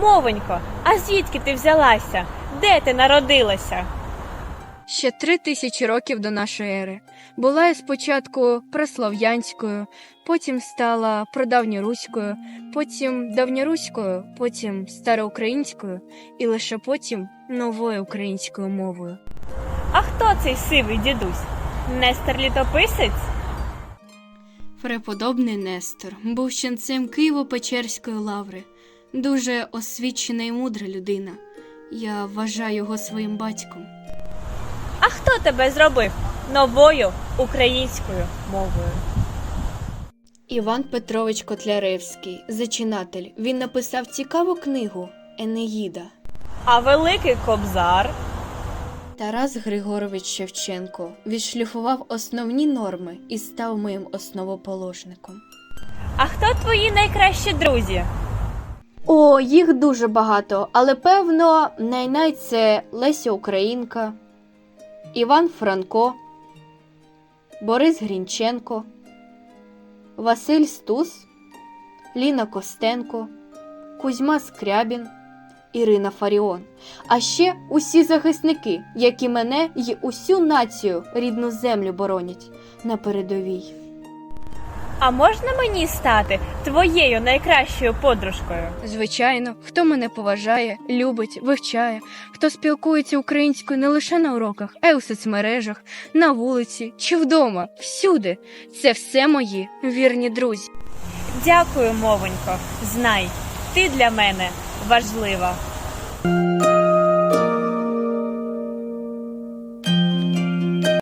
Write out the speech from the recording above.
Мовонько, а звідки ти взялася? Де ти народилася? Ще три тисячі років до нашої ери. Була я спочатку прослов'янською, потім стала продавньоруською, потім давньоруською, потім староукраїнською і лише потім новою українською мовою. А хто цей сивий дідусь? Нестор літописець? Преподобний Нестор був ченцем Києво-Печерської лаври, дуже освічена і мудра людина. Я вважаю його своїм батьком. А хто тебе зробив новою українською мовою? Іван Петрович Котляревський, зачинатель. Він написав цікаву книгу Енеїда. А великий кобзар? Тарас Григорович Шевченко відшліфував основні норми і став моїм основоположником. А хто твої найкращі друзі? О, їх дуже багато, але певно, найнай це Леся Українка, Іван Франко, Борис Грінченко, Василь Стус, Ліна Костенко, Кузьма Скрябін, Ірина Фаріон. А ще усі захисники, які мене й усю націю рідну землю боронять на передовій. А можна мені стати твоєю найкращою подружкою? Звичайно, хто мене поважає, любить, вивчає, хто спілкується українською не лише на уроках, а й у соцмережах, на вулиці чи вдома, всюди. Це все мої вірні друзі. Дякую, мовонько. Знай, ти для мене важлива.